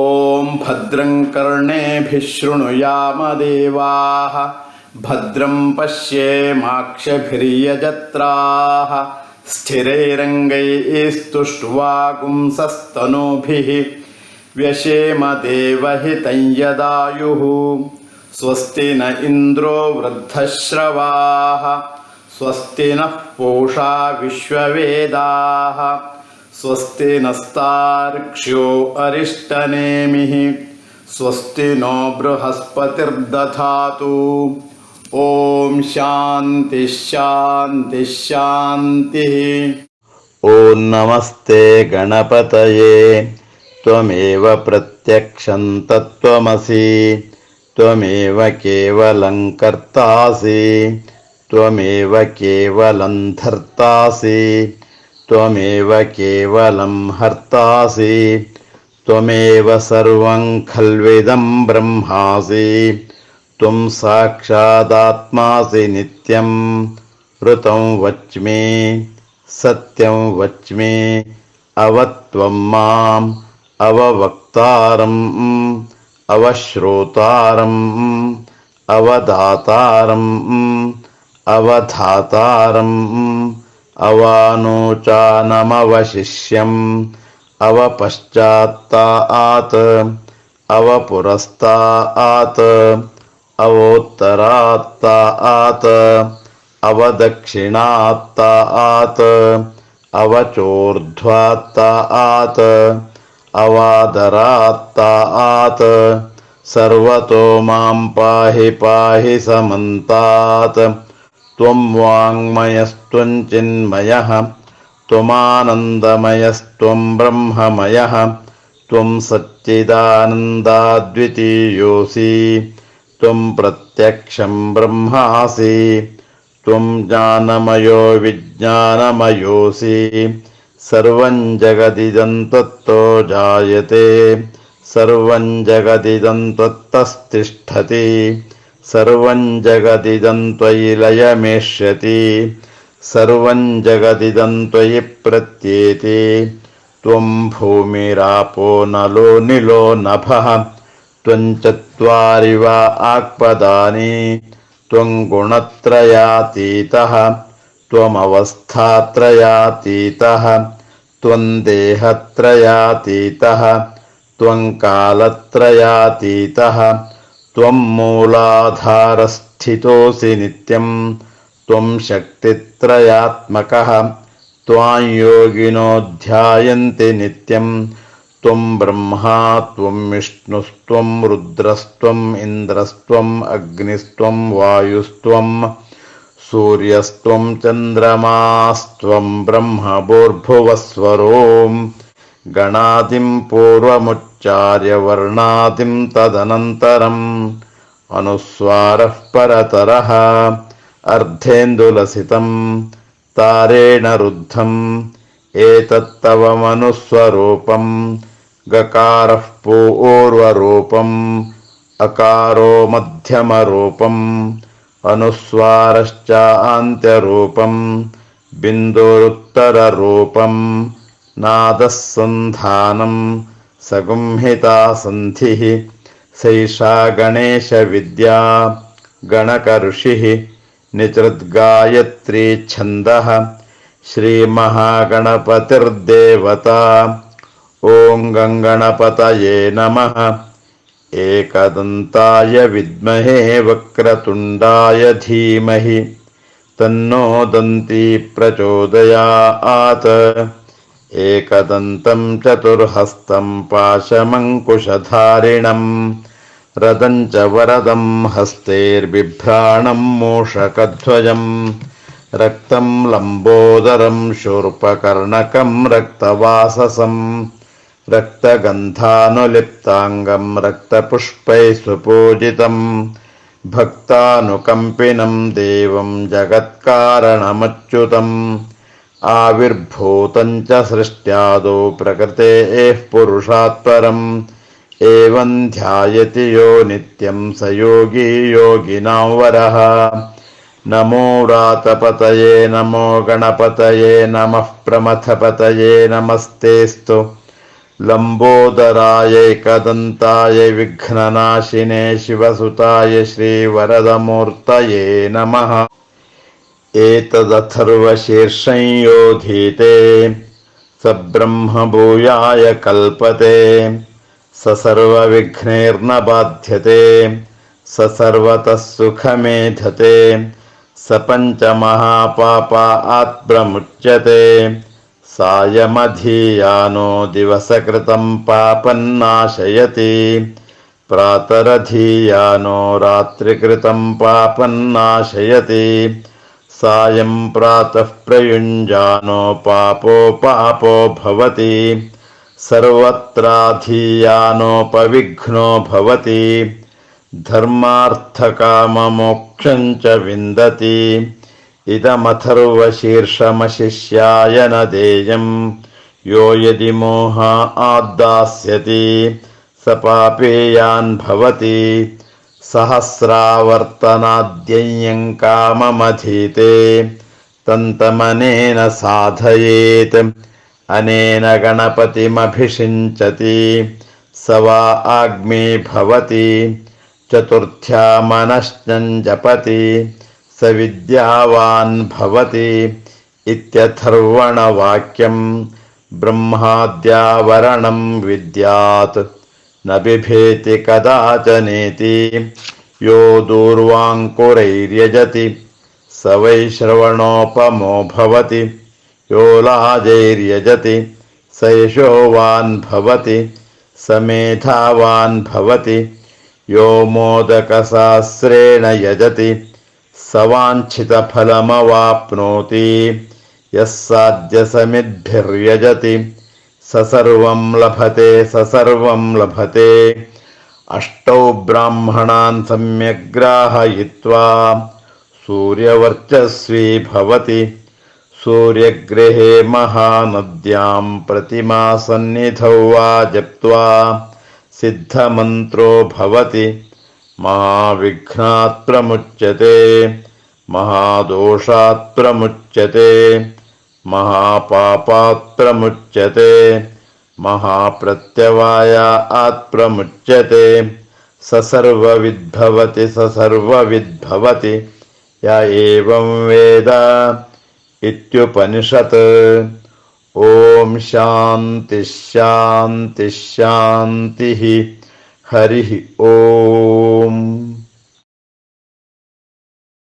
ॐ भद्रं कर्णेभिः शृणुयामदेवाः भद्रं पश्येमाक्षभिर्यजत्राः स्थिरैरङ्गैस्तुष्ट्वागुंसस्तनूभिः व्यशेम देवहितं यदायुः स्वस्ति न इन्द्रो वृद्धश्रवाः स्वस्ति नः पूषा विश्ववेदाः स्वस्ति नस्तार्क्ष्यो अरिष्टनेमिः स्वस्ति नो बृहस्पतिर्दधातु। ॐ शान्तिः शान्तिः शान्तिः। ॐ नमस्ते गणपतये त्वमेव प्रत्यक्षं तत्त्वमसि त्वमेव केवलं कर्तासि त्वमेव केवलं धर्तासि त्वमेव केवलं हर्तासि त्वमेव सर्वं खल्विदं ब्रह्मासि त्वं साक्षादात्मासि नित्यं ऋतं वच्मि सत्यं वच्मि अवत्वं माम् अववक्तारम् अवश्रोतारम् अवदातारम् अवधातारम् अवानोचानमवशिष्यम् अवपश्चात्तात् अवपुरस्तात् अवोत्तरात्तात् अवदक्षिणात्तात् अवचोर्ध्वात्तात् अवादरात्तात् सर्वतो मां पाहि पाहि समन्तात् त्वं वाङ्मयस्त्वं चिन्मयः त्वमानन्दमयस्त्वं ब्रह्ममयः त्वं सच्चिदानन्दाद्वितीयोऽसि त्वं प्रत्यक्षं ब्रह्मासि त्वं ज्ञानमयो विज्ञानमयोऽसि सर्वं जगदिदं त्वत्तो जायते सर्वं जगदिदं त्वत्तस्तिष्ठति सर्वं जगदिदं त्वयि लयमेष्यति। सर्वं जगदिदं त्वयि प्रत्येति। त्वं भूमिरापो नलो निलो नभः। त्वं चत्वारि वा आक्पदानि। त्वं गुणत्रयातीतः। त्वमवस्थात्रयातीतः। त्वं देहत्रयातीतः। त्वं कालत्रयातीतः त्वं मूलाधारस्थितोऽसि नित्यं त्वं शक्तित्रयात्मकः, त्वां योगिनो ध्यायन्ति नित्यं, त्वं ब्रह्मा, त्वं विष्णुस्त्वं रुद्रस्त्वम् इन्द्रस्त्वम् गणादिं पूर्वमुच्चार्य वर्णादिं तदनन्तरम् अनुस्वारः परतरः अर्धेन्दुलसितं तारेण रुद्धम् एतत्तव मनुस्वरूपं गकारः पूर्वरूपम् अकारो मध्यमरूपम् अनुस्वारश्चान्त्यरूपम् बिन्दुरुत्तररूपम् नादः सन्धानं सगुंहिता सन्धिः सैषा गणेशविद्या गणकऋषिः निचृद्गायत्री छन्दः श्रीमहागणपतिर्देवता ॐ गङ्गणपतये नमः। एकदन्ताय विद्महे वक्रतुण्डाय धीमहि तन्नो दन्ती प्रचोदयात् एकदन्तं चतुर्हस्तं पाशमङ्कुशधारिणम् रदं च वरदं हस्तैर्बिभ्राणं मूषकध्वजम् रक्तं लम्बोदरं शूर्पकर्णकं रक्तवाससं रक्तगन्धानुलिप्ताङ्गं रक्तपुष्पैः सुपूजितं भक्तानुकम्पिनं देवं जगत्कारणमच्युतम् आविर्भूतं च सृष्ट्यादौ प्रकृतेः पुरुषात् परम्। एवं ध्यायति यो नित्यं स योगी योगिनां वरः। नमो व्रातपतये नमो गणपतये नमः प्रमथपतये नमस्तेऽस्तु। लम्बोदरायैकदन्ताय विघ्ननाशिने शिवसुताय श्रीवरदमूर्तये नमः एतदथर्वशीर्षंयोधीते स ब्रह्मभूयाय कल्पते। स सर्वविघ्नैर्न बाध्यते स सर्वतः सुखमेधते। स पञ्चमहापापा आत्प्रमुच्यते सायमधीयानो दिवसकृतं पापन्नाशयति। प्रातरधीयानो रात्रिकृतं पापन्नाशयति सायं प्रातः प्रयुञ्जानो पापो पापो भवति। सर्वत्राधीयानोपविघ्नो भवति। धर्मार्थकाममोक्षं च विन्दति। इदमथर्वशीर्षमशिष्याय न यो यदि मोहा आद्दास्यति, स पापेयान् भवति। सहस्रावर्तनाद्यय्यं काममधीते। तन्तमनेन साधयेत्। अनेन गणपतिमभिषिञ्चति। स वा आग्मे भवति। चतुर्थ्या मनश्चं जपति। स विद्यावान् भवति। इत्यथर्वणवाक्यं ब्रह्माद्यावरणं विद्यात्। न बिभेति कदाचनेति। यो दूर्वाङ्कुरैर्यजति स वै श्रवणोपमो भवति। यो लाजैर्यजति स यशोवान् भवति स मेधावान् भवति। यो मोदकशास्त्रेण यजति स वाञ्छितफलमवाप्नोति। यः साध्यसमिद्भिर्यजति स सर्वं लभते स सर्वं लभते। अष्टौ ब्राह्मणान् सम्यग्राहयित्वा सूर्यवर्चस्वी भवति। सूर्यग्रहे महानद्यां प्रतिमासन्निधौ वा जप्त्वा सिद्धमन्त्रो भवति। महाविघ्नात् प्रमुच्यते महादोषात् प्रमुच्यते महापापात् प्रमुच्यते महाप्रत्यवायात् प्रमुच्यते स सर्वविद्भवति स सर्वविद्भवति य एवं वेद इत्युपनिषत्। ॐ शान्तिः शान्तिः शान्तिः। हरिः ॐ